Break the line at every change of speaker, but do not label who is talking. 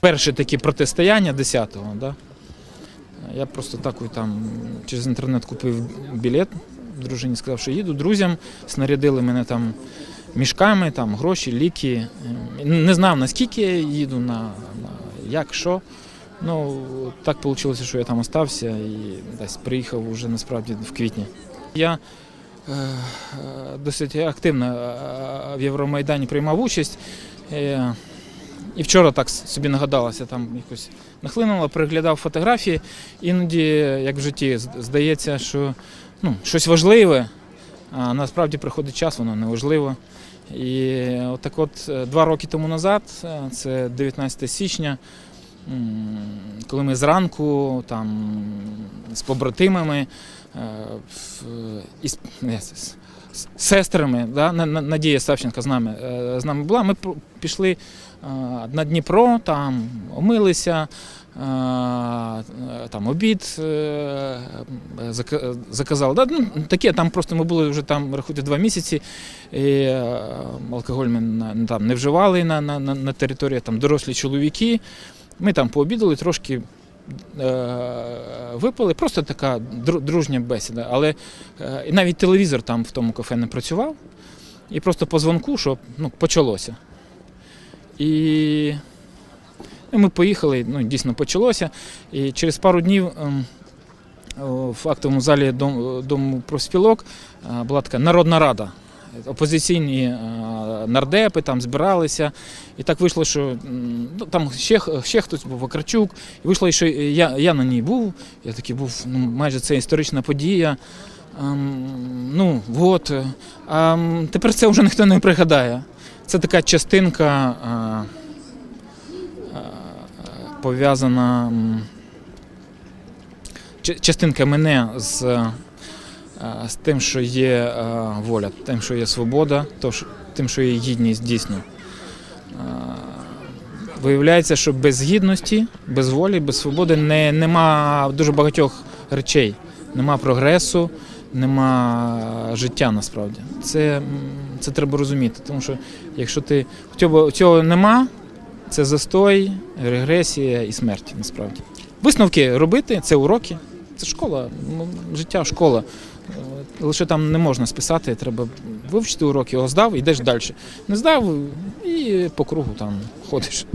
Перші такі протистояння 10-го, да? я просто так там через інтернет купив білет. Дружині сказав, що їду друзям, снарядили мене там мішками, там гроші, ліки. Е, Не знав наскільки я їду, на, на як, що. Ну, так вийшло, що я там остався і десь приїхав уже насправді в квітні. Я е, е, досить активно е, в Євромайдані приймав участь. Е, і вчора так собі нагадалося, там якось нахлинуло, переглядав фотографії. Іноді, як в житті, здається, що ну, щось важливе, а насправді приходить час, воно не важливо. І отак от е, два роки тому назад, е, це 19 січня, коли ми зранку там з побратимами е, із не, сестрами, да, На- На- Надія Савченко з нами, е, з нами була, ми пішли е, на Дніпро, там омилися, е, там обід заказали. Да, ну, таке, там просто ми були вже там рахуйте два місяці. І, алкоголь ми там не вживали на, на, на, території, там дорослі чоловіки. Ми там пообідали, трошки випили, просто така дружня бесіда. Але е, навіть телевізор там в тому кафе не працював. І просто по дзвонку, щоб ну, почалося. І і ми поїхали, ну, дійсно почалося. І через пару днів ем, в актовому залі дом- Дому профспілок е, була така народна рада. Опозиційні е, нардепи там збиралися. І так вийшло, що ну, там ще, ще хтось був Вакарчук. І вийшло, що я, я на ній був. Я такий був, ну, майже це історична подія. Ем, ну, от. е, А м, тепер це вже ніхто не пригадає. Це така частинка е, е, пов'язана. Частинка мене з, з тим, що є е, воля, тим, що є свобода, тим, що є гідність дійсно. Е, Виявляється, що без гідності, без волі, без свободи не, нема дуже багатьох речей. Нема прогресу, нема життя насправді. Це, це треба розуміти. Тому що якщо ти цього, нема, це застой, регресія і смерть насправді. Висновки робити це уроки, це школа, життя школа. Лише там не можна списати, треба вивчити уроки, його здав, йдеш далі. Не здав і по кругу там ходиш.